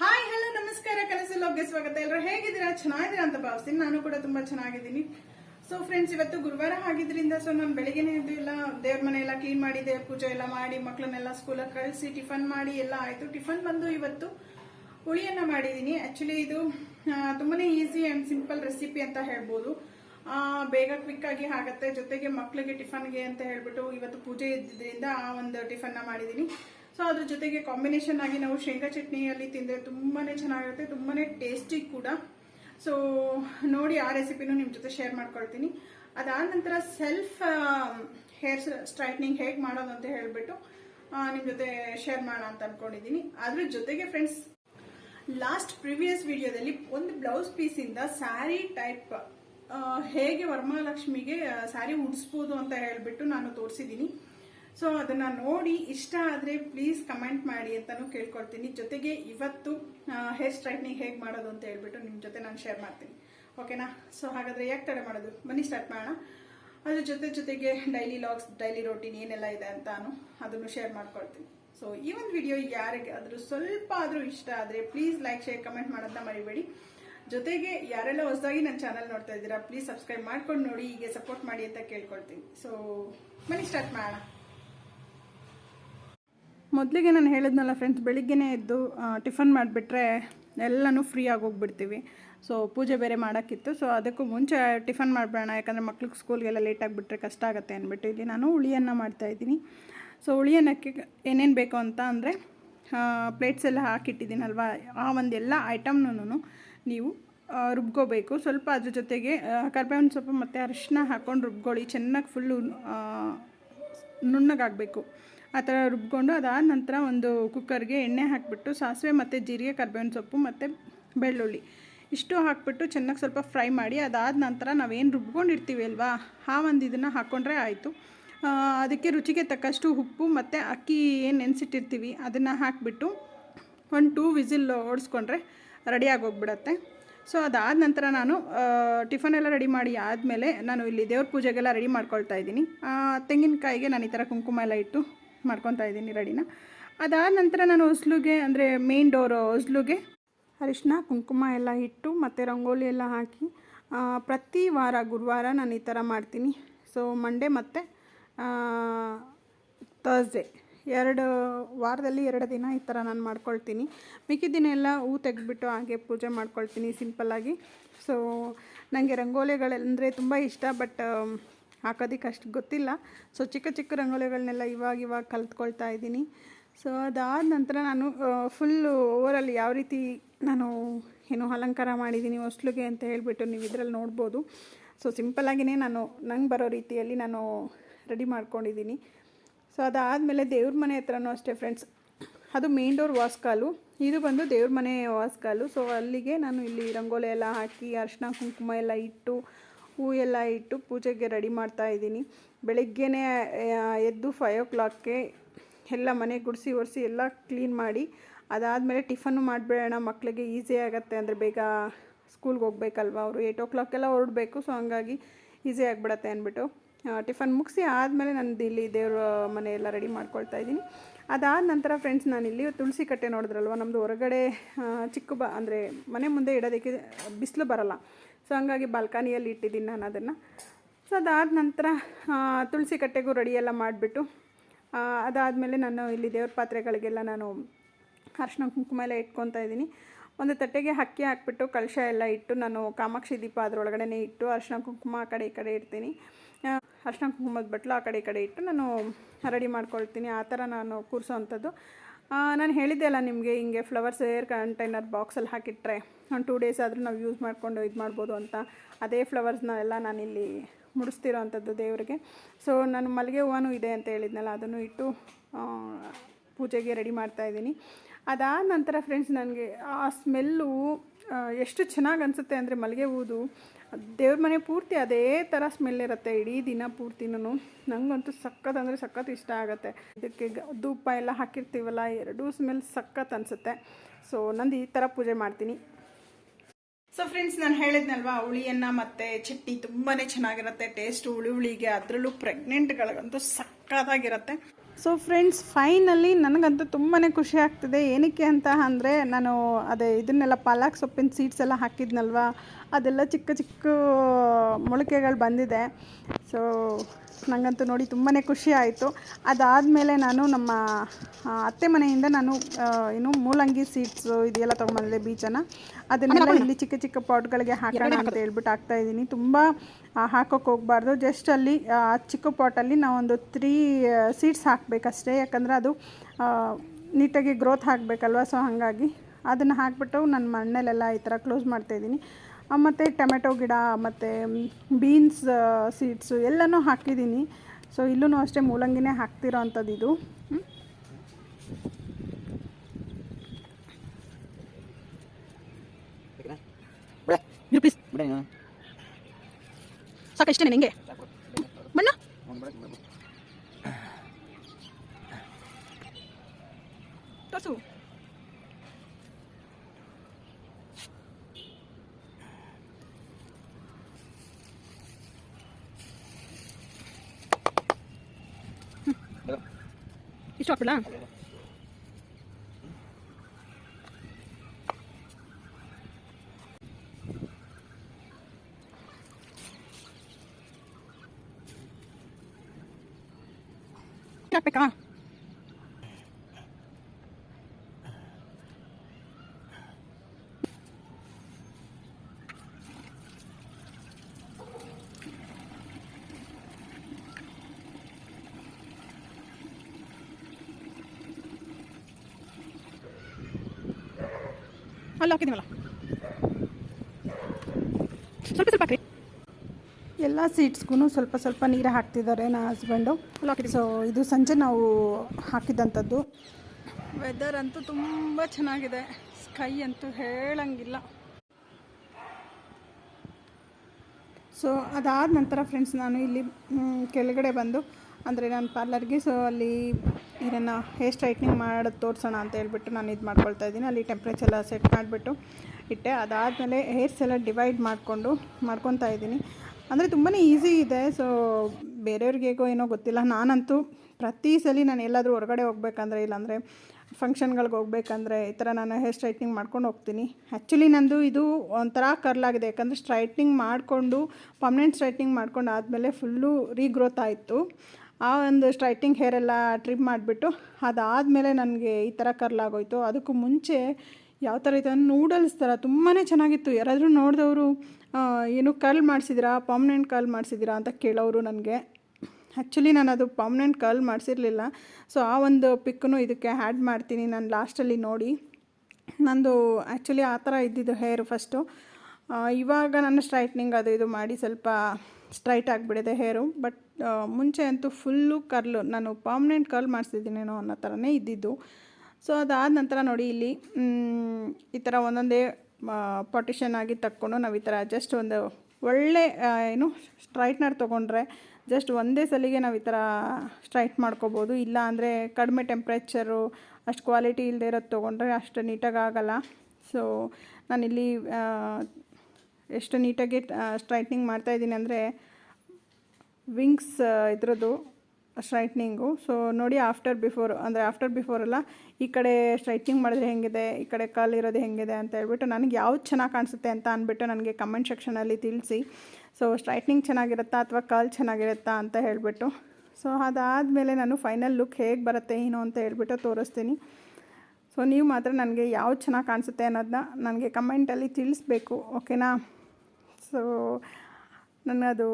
Hi hello ನಮಸ್ಕಾರ ಕನಸಲ್ಲೋಗ್ಗೆ ಸ್ವಾಗತ. ಎಲ್ಲರೂ ಹೇಗಿದ್ದೀರಾ? ಚೆನ್ನಾಗಿದ್ದೀರಾ ಅಂತ ಭಾವಿಸ್ತೀನಿ. ನಾನು ಕೂಡ ತುಂಬಾ ಚೆನ್ನಾಗಿದ್ದೀನಿ. ಸೊ ಫ್ರೆಂಡ್ಸ್ ಇವತ್ತು ಗುರುವಾರ ಆಗಿದ್ರಿಂದ ಸೊ ನಾನು ಬೆಳಿಗ್ಗೆನೆ ಎದ್ದು ಎಲ್ಲ ದೇವ್ರ ಮನೆ ಎಲ್ಲ ಕ್ಲೀನ್ ಮಾಡಿದೆ ಪೂಜೆ ಎಲ್ಲ ಮಾಡಿ ಮಕ್ಕಳನ್ನೆಲ್ಲ ಸ್ಕೂಲ್ ಕಳಿಸಿ, ಟಿಫನ್ ಮಾಡಿ, ಎಲ್ಲ ಆಯ್ತು. ಟಿಫನ್ ಬಂದು ಇವತ್ತು ಹುಳಿಯನ್ನ ಮಾಡಿದ್ದೀನಿ. ಆಕ್ಚುಲಿ ಇದು ತುಂಬಾನೇ ಈಸಿ ಅಂಡ್ ಸಿಂಪಲ್ ರೆಸಿಪಿ ಅಂತ ಹೇಳ್ಬೋದು. ಬೇಗ ಕ್ವಿಕ್ ಆಗಿ ಆಗತ್ತೆ. ಜೊತೆಗೆ ಮಕ್ಕಳಿಗೆ ಟಿಫನ್ಗೆ ಅಂತ ಹೇಳ್ಬಿಟ್ಟು ಇವತ್ತು ಪೂಜೆ ಇದ್ದಿದ್ದರಿಂದ ಆ ಒಂದು ಟಿಫನ್ನ ಮಾಡಿದ್ದೀನಿ. ಸೊ ಅದ್ರ ಜೊತೆಗೆ ಕಾಂಬಿನೇಷನ್ ಆಗಿ ನಾವು ಶೇಂಗಾ ಚಟ್ನಿಯಲ್ಲಿ ತಿಂದರೆ ತುಂಬಾ ಚೆನ್ನಾಗಿರುತ್ತೆ ತುಂಬಾ ಟೇಸ್ಟಿ ಕೂಡ. ಸೊ ನೋಡಿ ಆ ರೆಸಿಪಿನೂ ನಿಮ್ಮ ಜೊತೆ ಶೇರ್ ಮಾಡ್ಕೊಳ್ತೀನಿ. ಅದಾದ ನಂತರ ಸೆಲ್ಫ್ ಹೇರ್ ಸ್ಟ್ರೈಟ್ನಿಂಗ್ ಹೇಗೆ ಮಾಡೋದು ಅಂತ ಹೇಳ್ಬಿಟ್ಟು ನಿಮ್ಮ ಜೊತೆ ಶೇರ್ ಮಾಡೋಣ ಅಂತ ಅನ್ಕೊಂಡಿದ್ದೀನಿ ಅದ್ರ ಜೊತೆಗೆ ಫ್ರೆಂಡ್ಸ್ ಲಾಸ್ಟ್ ಪ್ರಿವಿಯಸ್ ವಿಡಿಯೋದಲ್ಲಿ ಒಂದು ಬ್ಲೌಸ್ ಪೀಸ್ ಇಂದ ಸ್ಯಾರಿ ಟೈಪ್ ಹೇಗೆ ವರಮಹಾಲಕ್ಷ್ಮಿಗೆ ಸ್ಯಾರಿ ಉಡಿಸ್ಬೋದು ಅಂತ ಹೇಳ್ಬಿಟ್ಟು ನಾನು ತೋರಿಸಿದ್ದೀನಿ ಸೊ ಅದನ್ನ ನೋಡಿ ಇಷ್ಟ ಆದ್ರೆ ಪ್ಲೀಸ್ ಕಮೆಂಟ್ ಮಾಡಿ ಅಂತಲೂ ಕೇಳ್ಕೊಳ್ತೀನಿ. ಜೊತೆಗೆ ಇವತ್ತು ಹೇರ್ ಸ್ಟ್ರೈಟ್ನಿಂಗ್ ಹೇಗೆ ಮಾಡೋದು ಅಂತ ಹೇಳ್ಬಿಟ್ಟು ನಿಮ್ಮ ಜೊತೆ ನಾನು ಶೇರ್ ಮಾಡ್ತೀನಿ. ಓಕೆನಾ ಸೊ ಹಾಗಾದ್ರೆ ಯಾಕೆ ತಡೆ ಮಾಡೋದು? ಬನ್ನಿ ಸ್ಟಾರ್ಟ್ ಮಾಡೋಣ. ಅದ್ರ ಜೊತೆ ಜೊತೆಗೆ ಡೈಲಿ ಲಾಗ್ಸ್ ಡೈಲಿ ರೋಟೀನ್ ಏನೆಲ್ಲ ಇದೆ ಅಂತಾನು ಅದನ್ನು ಶೇರ್ ಮಾಡ್ಕೊಳ್ತೀನಿ. ಸೊ ಈ ಒಂದು ವಿಡಿಯೋ ಯಾರಿಗಾದರೂ ಸ್ವಲ್ಪ ಆದ್ರೂ ಇಷ್ಟ ಆದ್ರೆ ಪ್ಲೀಸ್ ಲೈಕ್ ಶೇರ್ ಕಮೆಂಟ್ ಮಾಡೋದನ್ನ ಮರಿಬೇಡಿ. ಜೊತೆಗೆ ಯಾರೆಲ್ಲ ಹೊಸದಾಗಿ ನನ್ನ ಚಾನಲ್ ನೋಡ್ತಾ ಇದ್ದೀರಾ ಪ್ಲೀಸ್ ಸಬ್ಸ್ಕ್ರೈಬ್ ಮಾಡ್ಕೊಂಡು ನೋಡಿ, ಹೀಗೆ ಸಪೋರ್ಟ್ ಮಾಡಿ ಅಂತ ಕೇಳ್ಕೊಳ್ತೀನಿ. ಸೊ ಮನಿ ಸ್ಟಾರ್ಟ್ ಮಾಡೋಣ. ಮೊದಲಿಗೆ ನಾನು ಹೇಳಿದ್ನಲ್ಲ ಫ್ರೆಂಡ್ಸ್ ಬೆಳಿಗ್ಗೆನೇ ಎದ್ದು ಟಿಫನ್ ಮಾಡಿಬಿಟ್ರೆ ಎಲ್ಲನೂ ಫ್ರೀ ಹೋಗ್ಬಿಡ್ತೀವಿ. ಸೊ ಪೂಜೆ ಬೇರೆ ಮಾಡೋಕ್ಕಿತ್ತು. ಸೊ ಅದಕ್ಕೂ ಮುಂಚೆ ಟಿಫನ್ ಮಾಡಿಬಿಡೋಣ, ಯಾಕಂದರೆ ಮಕ್ಳಿಗೆ ಸ್ಕೂಲ್ಗೆಲ್ಲ ಲೇಟ್ ಆಗಿಬಿಟ್ರೆ ಕಷ್ಟ ಆಗುತ್ತೆ ಅಂದ್ಬಿಟ್ಟು ಇಲ್ಲಿ ನಾನು ಹುಳಿಯನ್ನು ಮಾಡ್ತಾಯಿದ್ದೀನಿ ಸೊ ಹುಳಿಯನ್ನಕ್ಕೆ ಏನೇನು ಬೇಕು ಅಂತ ಅಂದರೆ ಪ್ಲೇಟ್ಸ್ ಎಲ್ಲ ಹಾಕಿಟ್ಟಿದ್ದೀನಲ್ವ? ಆ ಒಂದು ಎಲ್ಲ ಐಟಮ್ನೂ ನೀವು ರುಬ್ಕೋಬೇಕು. ಸ್ವಲ್ಪ ಅದ್ರ ಜೊತೆಗೆ ಕರ್ಬೇವಿನ ಸೊಪ್ಪು ಮತ್ತು ಅರಿಶಿನ ಹಾಕ್ಕೊಂಡು ರುಬ್ಕೊಳ್ಳಿ. ಚೆನ್ನಾಗಿ ಫುಲ್ಲು ನುಣ್ಣಗಾಗಬೇಕು. ಆ ಥರ ರುಬ್ಕೊಂಡು ಅದಾದ ನಂತರ ಒಂದು ಕುಕ್ಕರ್ಗೆ ಎಣ್ಣೆ ಹಾಕಿಬಿಟ್ಟು ಸಾಸಿವೆ ಮತ್ತು ಜೀರಿಗೆ, ಕರ್ಬೇವಿನ ಸೊಪ್ಪು ಮತ್ತು ಬೆಳ್ಳುಳ್ಳಿ. ಇಷ್ಟು ಹಾಕಿಬಿಟ್ಟು ಚೆನ್ನಾಗಿ ಸ್ವಲ್ಪ ಫ್ರೈ ಮಾಡಿ ಅದಾದ ನಂತರ ನಾವೇನು ರುಬ್ಕೊಂಡಿರ್ತೀವಿ ಅಲ್ವಾ? ಆ ಒಂದು ಇದನ್ನು ಹಾಕ್ಕೊಂಡ್ರೆ ಆಯಿತು. ಅದಕ್ಕೆ ರುಚಿಗೆ ತಕ್ಕಷ್ಟು ಉಪ್ಪು ಮತ್ತು ಅಕ್ಕಿ ಏನು ನೆನೆಸಿಟ್ಟಿರ್ತೀವಿ ಅದನ್ನು ಹಾಕಿಬಿಟ್ಟು ಒಂದು ಟೂ ವಿಸಿಲ್ ಓಡಿಸ್ಕೊಂಡ್ರೆ ರೆಡಿಯಾಗಿ ಆಗೋಗ್ಬಿಡತ್ತೆ. ಸೊ ಅದಾದ ನಂತರ ನಾನು ಟಿಫನ್ ಎಲ್ಲ ರೆಡಿ ಮಾಡಿ ಆದಮೇಲೆ ನಾನು ಇಲ್ಲಿ ದೇವ್ರ ಪೂಜೆಗೆಲ್ಲ ರೆಡಿ ಮಾಡ್ಕೊಳ್ತಾ ಇದ್ದೀನಿ. ತೆಂಗಿನಕಾಯಿಗೆ ನಾನು ಈ ಥರ ಕುಂಕುಮ ಎಲ್ಲ ಇಟ್ಟು ಮಾಡ್ಕೊತಾ ಇದ್ದೀನಿ ರೆಡಿನ. ಅದಾದ ನಂತರ ನಾನು ಹೊಸ್ಲುಗೆ ಅಂದರೆ ಮೇನ್ ಡೋರ್ ಹೊಸ್ಲುಗೆ ಅರಿಶಿನ, ಕುಂಕುಮ ಎಲ್ಲ ಇಟ್ಟು ಮತ್ತು ರಂಗೋಲಿ ಎಲ್ಲ ಹಾಕಿ ಪ್ರತಿ ವಾರ ಗುರುವಾರ ನಾನು ಈ ಥರ ಮಾಡ್ತೀನಿ. ಸೊ ಮಂಡೇ ಮತ್ತು ತರ್ಸ್ಡೇ ಎರಡು ವಾರದಲ್ಲಿ ಎರಡು ದಿನ ಈ ಥರ ನಾನು ಮಾಡ್ಕೊಳ್ತೀನಿ. ಮಿಕ್ಕಿದ ದಿನ ಎಲ್ಲ ಹೂ ತೆಗೆದ್ಬಿಟ್ಟು ಹಾಗೆ ಪೂಜೆ ಮಾಡ್ಕೊಳ್ತೀನಿ ಸಿಂಪಲ್ಲಾಗಿ ಸೊ ನನಗೆ ರಂಗೋಲಿಗಳಂದರೆ ತುಂಬ ಇಷ್ಟ ಬಟ್ ಹಾಕೋದಕ್ಕೆ ಅಷ್ಟು ಗೊತ್ತಿಲ್ಲ. ಸೊ ಚಿಕ್ಕ ಚಿಕ್ಕ ರಂಗೋಲಿಗಳನ್ನೆಲ್ಲ ಇವಾಗ ಇವಾಗ ಕಲ್ತ್ಕೊಳ್ತಾ ಇದ್ದೀನಿ. ಸೊ ಅದಾದ ನಂತರ ನಾನು ಫುಲ್ಲು ಓವರಲ್ಲಿ ಯಾವ ರೀತಿ ನಾನು ಏನು ಅಲಂಕಾರ ಮಾಡಿದ್ದೀನಿ ಹೊಸ್ಲಿಗೆ ಅಂತ ಹೇಳಿಬಿಟ್ಟು ನೀವು ಇದರಲ್ಲಿ ನೋಡ್ಬೋದು. ಸೊ ಸಿಂಪಲ್ಲಾಗಿಯೇ ನಾನು ನಂಗೆ ಬರೋ ರೀತಿಯಲ್ಲಿ ನಾನು ರೆಡಿ ಮಾಡ್ಕೊಂಡಿದ್ದೀನಿ. ಸೊ ಅದಾದಮೇಲೆ ದೇವ್ರ ಮನೆ ಹತ್ರನೂ ಅಷ್ಟೇ ಫ್ರೆಂಡ್ಸ್ ಅದು ಮೇನ್ ಡೋರ್ ವಾಸ್ಕಾಲು ಇದು ಬಂದು ದೇವ್ರ ಮನೆ ವಾಸ್ಕಾಲು ಸೊ ಅಲ್ಲಿಗೆ ನಾನು ಇಲ್ಲಿ ರಂಗೋಲಿ ಎಲ್ಲ ಹಾಕಿ ಅರಿಶಿನ ಕುಂಕುಮ ಎಲ್ಲ ಇಟ್ಟು, ಹೂ ಎಲ್ಲ ಇಟ್ಟು ಪೂಜೆಗೆ ರೆಡಿ ಮಾಡ್ತಾ ಇದ್ದೀನಿ. ಬೆಳಗ್ಗೆನೇ ಎದ್ದು ಫೈವ್ ಓ ಕ್ಲಾಕ್ಗೆ ಎಲ್ಲ ಮನೆ ಗುಡಿಸಿ ಒರೆಸಿ ಎಲ್ಲ ಕ್ಲೀನ್ ಮಾಡಿ, ಅದಾದಮೇಲೆ ಟಿಫನ್ನು ಮಾಡಿಬಿಡೋಣ. ಮಕ್ಕಳಿಗೆ ಈಸಿ ಆಗುತ್ತೆ ಅಂದರೆ ಬೇಗ ಸ್ಕೂಲ್ಗೆ ಹೋಗ್ಬೇಕಲ್ವ? ಅವರು ಏಯ್ಟ್ ಓ ಕ್ಲಾಕೆಲ್ಲ ಹೊರಡಬೇಕು. ಸೊ ಹಂಗಾಗಿ ಈಸಿ ಆಗಿಬಿಡತ್ತೆ ಅಂದ್ಬಿಟ್ಟು. ಟಿಫನ್ ಮುಗಿಸಿ ಆದಮೇಲೆ ನಾನು ಇಲ್ಲಿ ದೇವ್ರ ಮನೆ ಎಲ್ಲ ರೆಡಿ ಮಾಡ್ಕೊಳ್ತಾ ಇದ್ದೀನಿ. ಅದಾದ ನಂತರ ಫ್ರೆಂಡ್ಸ್ ನಾನಿಲ್ಲಿ ತುಳಸಿ ಕಟ್ಟೆ ನೋಡಿದ್ರಲ್ವ? ನಮ್ಮದು ಹೊರಗಡೆ ಚಿಕ್ಕ ಬ, ಅಂದರೆ ಮನೆ ಮುಂದೆ ಇಡೋದಕ್ಕೆ ಬಿಸಿಲು ಬರಲ್ಲ. ಸೊ ಹಂಗಾಗಿ ಬಾಲ್ಕನಿಯಲ್ಲಿ ಇಟ್ಟಿದ್ದೀನಿ ನಾನು ಅದನ್ನು. ಸೊ ಅದಾದ ನಂತರ ತುಳಸಿ ಕಟ್ಟೆಗೂ ರೆಡಿಯೆಲ್ಲ ಮಾಡಿಬಿಟ್ಟು ಅದಾದಮೇಲೆ ನಾನು ಇಲ್ಲಿ ದೇವ್ರ ಪಾತ್ರೆಗಳಿಗೆಲ್ಲ ನಾನು ಅರ್ಶಿನ ಕುಂಕುಮ ಎಲ್ಲ ಇಟ್ಕೊತಾ ಇದ್ದೀನಿ. ಒಂದು ತಟ್ಟೆಗೆ ಅಕ್ಕಿ ಹಾಕ್ಬಿಟ್ಟು ಕಳಶ ಎಲ್ಲ ಇಟ್ಟು, ನಾನು ಕಾಮಾಕ್ಷಿ ದೀಪ ಅದರೊಳಗಡೆ ಇಟ್ಟು ಅರ್ಶಿನ ಕುಂಕುಮ ಆ ಕಡೆ ಈ ಕಡೆ ಇಡ್ತೀನಿ. ಅರ್ಶಿನ ಕುಂಕುಮದ ಬಟ್ಲು ಆ ಕಡೆ ಕಡೆ ಇಟ್ಟು ನಾನು ರೆಡಿ ಮಾಡ್ಕೊಳ್ತೀನಿ. ಆ ಥರ ನಾನು ಕೂರಿಸೋ ಅಂಥದ್ದು ನಾನು ಹೇಳಿದ್ದೆ ಅಲ್ಲ ನಿಮಗೆ, ಹಿಂಗೆ ಫ್ಲವರ್ಸ್ ಏರ್ ಕಂಟೈನರ್ ಬಾಕ್ಸಲ್ಲಿ ಹಾಕಿಟ್ರೆ ಒಂದು ಟೂ ಡೇಸ್ ಆದರೂ ನಾವು ಯೂಸ್ ಮಾಡಿಕೊಂಡು ಇದು ಮಾಡ್ಬೋದು ಅಂತ. ಅದೇ ಫ್ಲವರ್ಸ್ನ ಎಲ್ಲ ನಾನಿಲ್ಲಿ ಮುಡಿಸ್ತಿರೋ ಅಂಥದ್ದು ದೇವರಿಗೆ. ಸೊ ನಾನು ಮಲ್ಲಿಗೆ ಹೂವನೂ ಇದೆ ಅಂತ ಹೇಳಿದ್ನಲ್ಲ, ಅದನ್ನು ಇಟ್ಟು ಪೂಜೆಗೆ ರೆಡಿ ಮಾಡ್ತಾ ಇದ್ದೀನಿ. ಅದಾದ ನಂತರ ಫ್ರೆಂಡ್ಸ್ ನನಗೆ ಆ ಸ್ಮೆಲ್ಲು ಎಷ್ಟು ಚೆನ್ನಾಗಿ ಅನಿಸುತ್ತೆ ಅಂದರೆ ಮಲ್ಲಿಗೆ ಹೂದು ದೇವ್ರ ಮನೆ ಪೂರ್ತಿ ಅದೇ ಥರ ಸ್ಮೆಲ್ ಇರುತ್ತೆ. ಇಡೀ ದಿನ ಪೂರ್ತಿನೂ. ನನಗಂತೂ ಸಖತ್ ಅಂದರೆ ಸಖತ್ ಇಷ್ಟ ಆಗುತ್ತೆ. ಇದಕ್ಕೆ ಧೂಪ ಎಲ್ಲ ಹಾಕಿರ್ತೀವಲ್ಲ ಎರಡೂ ಸ್ಮೆಲ್ ಸಖತ್ ಅನಿಸುತ್ತೆ. ಸೊ ನಂದು ಈ ಥರ ಪೂಜೆ ಮಾಡ್ತೀನಿ. ಸೊ ಫ್ರೆಂಡ್ಸ್ ನಾನು ಹೇಳಿದ್ನಲ್ವಾ ಹುಳಿಯನ್ನ ಮತ್ತೆ ಚಟ್ನಿ ತುಂಬಾ ಚೆನ್ನಾಗಿರುತ್ತೆ. ಟೇಸ್ಟ್ ಹುಳಿ ಹುಳಿಗೆ ಅದರಲ್ಲೂ ಪ್ರೆಗ್ನೆಂಟ್ಗಳಿಗಂತೂ ಸಕ್ಕತ್ತಾಗಿರುತ್ತೆ ಸೊ ಫ್ರೆಂಡ್ಸ್ ಫೈನಲಿ ನನಗಂತೂ ತುಂಬಾ ಖುಷಿ ಆಗ್ತಿದೆ. ಏನಕ್ಕೆ ಅಂತ ಅಂದರೆ ನಾನು ಅದೇ ಇದನ್ನೆಲ್ಲ ಪಾಲಕ್ ಸೊಪ್ಪಿನ ಸೀಡ್ಸ್ ಎಲ್ಲ ಹಾಕಿದ್ನಲ್ವ? ಅದೆಲ್ಲ ಚಿಕ್ಕ ಚಿಕ್ಕ ಮೊಳಕೆಗಳು ಬಂದಿದೆ. ಸೊ ನನಗಂತೂ ನೋಡಿ ತುಂಬಾ ಖುಷಿ ಆಯಿತು. ಅದಾದಮೇಲೆ ನಾನು ನಮ್ಮ ಅತ್ತೆ ಮನೆಯಿಂದ ನಾನು ಏನು ಮೂಲಂಗಿ ಸೀಡ್ಸು ಇದೆಲ್ಲ ತೊಗೊಂಬಂದಿದೆ ಬೀಜನ. ಅದನ್ನೆಲ್ಲ ಇಲ್ಲಿ ಚಿಕ್ಕ ಚಿಕ್ಕ ಪಾಟ್ಗಳಿಗೆ ಹಾಕೋಣ ಅಂತ ಹೇಳ್ಬಿಟ್ಟು ಹಾಕ್ತಾ ಇದ್ದೀನಿ. ತುಂಬ ಹಾಕೋಕೆ ಹೋಗಬಾರ್ದು. ಜಸ್ಟ್ ಅಲ್ಲಿ ಆ, ಚಿಕ್ಕ ಪಾಟಲ್ಲಿ ನಾವೊಂದು ತ್ರೀ ಸೀಡ್ಸ್ ಹಾಕಬೇಕಷ್ಟೇ. ಯಾಕಂದರೆ ಅದು ನೀಟಾಗಿ ಗ್ರೋತ್ ಆಗಬೇಕಲ್ವ? ಸೊ ಹಾಗಾಗಿ ಅದನ್ನು ಹಾಕ್ಬಿಟ್ಟು ನನ್ನ ಮಣ್ಣಲ್ಲೆಲ್ಲ ಈ ಥರ ಕ್ಲೋಸ್ ಮಾಡ್ತಾಯಿದ್ದೀನಿ ಮತ್ತು ಟೊಮೆಟೊ ಗಿಡ, ಮತ್ತು ಬೀನ್ಸ್ ಸೀಡ್ಸು ಎಲ್ಲನೂ ಹಾಕಿದ್ದೀನಿ. ಸೊ ಇಲ್ಲೂ ಅಷ್ಟೇ ಮೂಲಂಗಿನೇ ಹಾಕ್ತಿರೋ ಅಂಥದ್ದು ಇದು ಸಾಕು ಇಷ್ಟೇ ನಿಂಗೆ? ಬಣ್ಣ ಇಷ್ಟು ಹಾಕ್ಬಿಡಾ ಅಲ್ಲಿ ಹಾಕಿದ್ದೀನಲ್ಲ ಸ್ವಲ್ಪ ಸ್ವಲ್ಪ ಹಾಕ್ರಿ. ಎಲ್ಲ ಸೀಡ್ಸ್ಗೂ ಸ್ವಲ್ಪ ಸ್ವಲ್ಪ ನೀರು ಹಾಕ್ತಿದ್ದಾರೆ ನನ್ನ ಹಸ್ಬೆಂಡು. ಸೊ ಇದು ಸಂಜೆ ನಾವು ಹಾಕಿದಂಥದ್ದು. ವೆದರ್ ಅಂತೂ ತುಂಬ ಚೆನ್ನಾಗಿದೆ. ಸ್ಕೈ ಅಂತೂ ಹೇಳಂಗಿಲ್ಲ. ಸೊ ಅದಾದ ನಂತರ ಫ್ರೆಂಡ್ಸ್ ನಾನು ಇಲ್ಲಿ ಕೆಳಗಡೆ ಬಂದು ಅಂದರೆ ನಾನು ಪಾರ್ಲರ್ಗೆ ಸೊ ಅಲ್ಲಿ ಇದನ್ನು ಹೇರ್ ಸ್ಟ್ರೈಟ್ನಿಂಗ್ ಮಾಡೋದು ತೋರಿಸೋಣ ಅಂತ ಹೇಳ್ಬಿಟ್ಟು ನಾನು ಇದು ಮಾಡ್ಕೊಳ್ತಾ ಇದ್ದೀನಿ. ಅಲ್ಲಿ ಟೆಂಪ್ರೇಚರ್ ಎಲ್ಲ ಸೆಟ್ ಮಾಡಿಬಿಟ್ಟು ಇಟ್ಟೆ. ಅದಾದಮೇಲೆ ಹೇರ್ಸ್ ಎಲ್ಲ ಡಿವೈಡ್ ಮಾಡಿಕೊಂಡು ಮಾಡ್ಕೊತಾ ಇದ್ದೀನಿ. ಅಂದರೆ ತುಂಬಾ ಈಸಿ ಇದೆ. ಸೊ ಬೇರೆಯವ್ರಿಗೆ ಹೇಗೋ ಏನೋ ಗೊತ್ತಿಲ್ಲ. ನಾನಂತೂ ಪ್ರತಿ ಸಲ ನಾನು ಎಲ್ಲಾದರೂ ಹೊರಗಡೆ ಹೋಗ್ಬೇಕಂದ್ರೆ, ಇಲ್ಲಾಂದರೆ ಫಂಕ್ಷನ್ಗಳಿಗೆ ಹೋಗ್ಬೇಕಂದ್ರೆ ಈ ಥರ ನಾನು ಹೇರ್ ಸ್ಟ್ರೈಟ್ನಿಂಗ್ ಮಾಡ್ಕೊಂಡು ಹೋಗ್ತೀನಿ. ಆ್ಯಕ್ಚುಲಿ ನಂದು ಇದು ಒಂಥರ ಕರ್ಲಾಗಿದೆ ಯಾಕಂದರೆ ಸ್ಟ್ರೈಟ್ನಿಂಗ್ ಮಾಡಿಕೊಂಡು ಪರ್ಮನೆಂಟ್ ಸ್ಟ್ರೈಟ್ನಿಂಗ್ ಮಾಡ್ಕೊಂಡು ಆದಮೇಲೆ ಫುಲ್ಲು ರೀಗ್ರೋತ್ ಆಯಿತು. ಆ ಒಂದು ಸ್ಟ್ರೈಟಿಂಗ್ ಎಲ್ಲ ಟ್ರಿಮ್ ಮಾಡಿಬಿಟ್ಟು ಅದಾದಮೇಲೆ ನನಗೆ ಈ ಥರ ಕರ್ಲಾಗೋಯ್ತು ಅದಕ್ಕೂ ಮುಂಚೆ ಯಾವ ಥರ ಇತ್ತು ನೂಡಲ್ಸ್ ಥರ ತುಂಬಾ ಚೆನ್ನಾಗಿತ್ತು. ಯಾರಾದರೂ ನೋಡಿದವರು ಏನು ಕರ್ಲ್ ಮಾಡಿಸಿದ್ರಾ ಪರ್ಮನೆಂಟ್ ಕರ್ಲ್ ಮಾಡಿಸಿದಿರಾ ಅಂತ ಕೇಳೋರು ನನಗೆ. ಆ್ಯಕ್ಚುಲಿ ನಾನು ಅದು ಪರ್ಮನೆಂಟ್ ಕರ್ಲ್ ಮಾಡಿಸಿರಲಿಲ್ಲ. ಸೊ ಆ ಒಂದು ಪಿಕ್ಕನ್ನು ಇದಕ್ಕೆ ಆ್ಯಡ್ ಮಾಡ್ತೀನಿ ನಾನು ಲಾಸ್ಟಲ್ಲಿ ನೋಡಿ. ನಂದು ಆ್ಯಕ್ಚುಲಿ ಆ ಥರ ಇದ್ದಿದ್ದು ಹೇರ್ ಫಸ್ಟು ಇವಾಗ ನಾನು ಸ್ಟ್ರೈಟ್ನಿಂಗ್ ಅದು ಇದು ಮಾಡಿ ಸ್ವಲ್ಪ ಸ್ಟ್ರೈಟ್ ಆಗಿಬಿಡಿದೆ ಹೇರು, ಬಟ್ ಮುಂಚೆ ಅಂತೂ ಫುಲ್ಲು ಕರ್ಲು, ನಾನು ಪರ್ಮನೆಂಟ್ ಕರ್ಲ್ ಮಾಡಿಸಿದ್ದೀನೇನೋ ಅನ್ನೋ ಥರನೇ ಇದ್ದಿದ್ದು. ಸೊ ಅದಾದ ನಂತರ ನೋಡಿ ಇಲ್ಲಿ ಈ ಥರ ಒಂದೊಂದೇ ಪಾರ್ಟಿಷನ್ ಆಗಿ ತಕ್ಕೊಂಡು ನಾವು ಈ ಥರ ಜಸ್ಟ್ ಒಂದು ಒಳ್ಳೆ ಏನು ಸ್ಟ್ರೈಟ್ನರ್ ತೊಗೊಂಡ್ರೆ ಜಸ್ಟ್ ಒಂದೇ ಸಲಿಗೆ ನಾವು ಈ ಥರ ಸ್ಟ್ರೈಟ್ ಮಾಡ್ಕೋಬೋದು. ಇಲ್ಲ ಅಂದರೆ ಕಡಿಮೆ ಟೆಂಪ್ರೇಚರು ಅಷ್ಟು ಕ್ವಾಲಿಟಿ ಇಲ್ಲದೆ ಇರೋದು ತೊಗೊಂಡ್ರೆ ಅಷ್ಟು ನೀಟಾಗಿ ಆಗಲ್ಲ. ಸೊ ನಾನಿಲ್ಲಿ ಎಷ್ಟು ನೀಟಾಗಿ ಸ್ಟ್ರೈಟ್ನಿಂಗ್ ಮಾಡ್ತಾ ಇದ್ದೀನಿ ಅಂದರೆ ವಿಂಗ್ಸ್ ಇದರದ್ದು ಸ್ಟ್ರೈಟ್ನಿಂಗು ಸೊ ನೋಡಿ ಆಫ್ಟರ್ ಬಿಫೋರ್ ಅಂದರೆ ಆಫ್ಟರ್ ಬಿಫೋರ್ ಎಲ್ಲ ಈ ಕಡೆ ಸ್ಟ್ರೈಟ್ನಿಂಗ್ ಮಾಡಿದ್ರೆ ಹೆಂಗಿದೆ, ಈ ಕಡೆ ಕಾಲ್ ಇರೋದು ಹೆಂಗಿದೆ ಅಂತ ಹೇಳ್ಬಿಟ್ಟು ನನಗೆ ಯಾವ್ದು ಚೆನ್ನಾಗಿ ಕಾಣಿಸುತ್ತೆ ಅಂತ ಅಂದ್ಬಿಟ್ಟು ನನಗೆ ಕಮೆಂಟ್ ಸೆಕ್ಷನಲ್ಲಿ ತಿಳಿಸಿ. ಸೊ ಸ್ಟ್ರೈಟ್ನಿಂಗ್ ಚೆನ್ನಾಗಿರುತ್ತಾ ಅಥವಾ ಕಾಲ್ ಚೆನ್ನಾಗಿರುತ್ತಾ ಅಂತ ಹೇಳಿಬಿಟ್ಟು. ಸೊ ಅದಾದಮೇಲೆ ನಾನು ಫೈನಲ್ ಲುಕ್ ಹೇಗೆ ಬರುತ್ತೆ, ಏನು ಅಂತ ಹೇಳ್ಬಿಟ್ಟು ತೋರಿಸ್ತೀನಿ. ಸೊ ನೀವು ಮಾತ್ರ ನನಗೆ ಯಾವ್ದು ಚೆನ್ನಾಗಿ ಕಾಣಿಸುತ್ತೆ ಅನ್ನೋದನ್ನ ನನಗೆ ಕಮೆಂಟಲ್ಲಿ ತಿಳಿಸ್ಬೇಕು ಓಕೆನಾ ಸೊ ನನ್ನದು,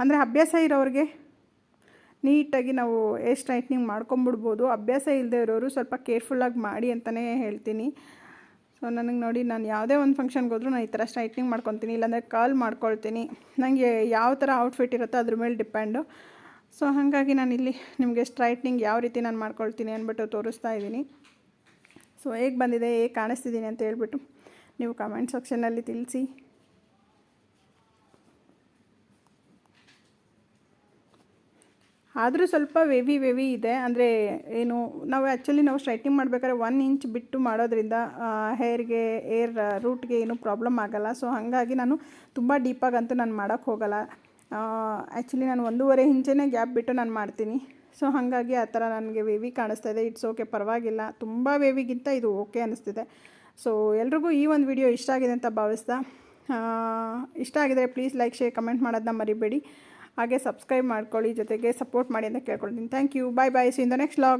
ಅಂದರೆ ಅಭ್ಯಾಸ ಇರೋರಿಗೆ ನೀಟಾಗಿ ನಾವು ಏರ್ ಸ್ಟ್ರೈಟ್ನಿಂಗ್ ಮಾಡ್ಕೊಂಬಿಡ್ಬೋದು. ಅಭ್ಯಾಸ ಇಲ್ಲದೆ ಇರೋರು ಸ್ವಲ್ಪ ಕೇರ್ಫುಲ್ಲಾಗಿ ಮಾಡಿ ಅಂತಲೇ ಹೇಳ್ತೀನಿ. ಸೊ ನನಗೆ ನೋಡಿ ನಾನು ಯಾವುದೇ ಒಂದು ಫಂಕ್ಷನ್ಗೆ ಹೋದರೂ ನಾನು ಈ ಥರ ಸ್ಟ್ರೈಟ್ನಿಂಗ್ ಮಾಡ್ಕೊತೀನಿ, ಇಲ್ಲಾಂದರೆ ಕಾಲ್ ಮಾಡ್ಕೊಳ್ತೀನಿ. ನನಗೆ ಯಾವ ಥರ ಔಟ್ಫಿಟ್ ಇರುತ್ತೋ ಅದ್ರ ಮೇಲೆ ಡಿಪೆಂಡು ಸೊ ಹಾಗಾಗಿ ನಾನು ಇಲ್ಲಿ ನಿಮಗೆ ಸ್ಟ್ರೈಟ್ನಿಂಗ್ ಯಾವ ರೀತಿ ನಾನು ಮಾಡ್ಕೊಳ್ತೀನಿ ಅಂದ್ಬಿಟ್ಟು ತೋರಿಸ್ತಾ ಇದ್ದೀನಿ. ಸೊ ಹೇಗೆ ಬಂದಿದೆ, ಹೇಗೆ ಕಾಣಿಸ್ತಿದ್ದೀನಿ ಅಂತ ಹೇಳ್ಬಿಟ್ಟು ನೀವು ಕಮೆಂಟ್ ಸೆಕ್ಷನಲ್ಲಿ ತಿಳಿಸಿ. ಆದರೂ ಸ್ವಲ್ಪ ವೇವಿ ವೇವಿ ಇದೆ. ಅಂದರೆ ಏನು, ನಾವು ಆ್ಯಕ್ಚುಲಿ ನಾವು ಸ್ಟ್ರೈಟಿಂಗ್ ಮಾಡಬೇಕಾದ್ರೆ ಒನ್ ಇಂಚ್ ಬಿಟ್ಟು ಮಾಡೋದ್ರಿಂದ ಹೇರ್ಗೆ ಏರ್ ರೂಟ್ಗೆ ಏನೂ ಪ್ರಾಬ್ಲಮ್ ಆಗೋಲ್ಲ. ಸೊ ಹಾಗಾಗಿ ನಾನು ತುಂಬ ಡೀಪಾಗಂತೂ ನಾನು ಮಾಡೋಕ್ಕೆ ಹೋಗಲ್ಲ. ಆ್ಯಕ್ಚುಲಿ ನಾನು ಒಂದೂವರೆ ಇಂಚನೇ ಗ್ಯಾಪ್ ಬಿಟ್ಟು ನಾನು ಮಾಡ್ತೀನಿ. ಸೊ ಹಾಗಾಗಿ ಆ ಥರ ನನಗೆ ವೇವಿ ಕಾಣಿಸ್ತಾ ಇದೆ. ಇಟ್ಸ್ ಓಕೆ ಪರವಾಗಿಲ್ಲ. ತುಂಬ ವೇವಿಗಿಂತ ಇದು ಓಕೆ ಅನಿಸ್ತಿದೆ. ಸೊ ಎಲ್ರಿಗೂ ಈ ಒಂದು ವಿಡಿಯೋ ಇಷ್ಟ ಆಗಿದೆ ಅಂತ ಭಾವಿಸ್ತಾ. ಇಷ್ಟ ಆಗಿದರೆ ಪ್ಲೀಸ್ ಲೈಕ್ ಶೇರ್ ಕಮೆಂಟ್ ಮಾಡೋದನ್ನ ಮರಿಬೇಡಿ. ಹಾಗೆ ಸಬ್ಸ್ಕ್ರೈಬ್ ಮಾಡ್ಕೊಳ್ಳಿ, ಜೊತೆಗೆ ಸಪೋರ್ಟ್ ಮಾಡಿ ಅಂತ ಕೇಳ್ಕೊಳ್ತೀನಿ. Thank you bye bye see in the next vlog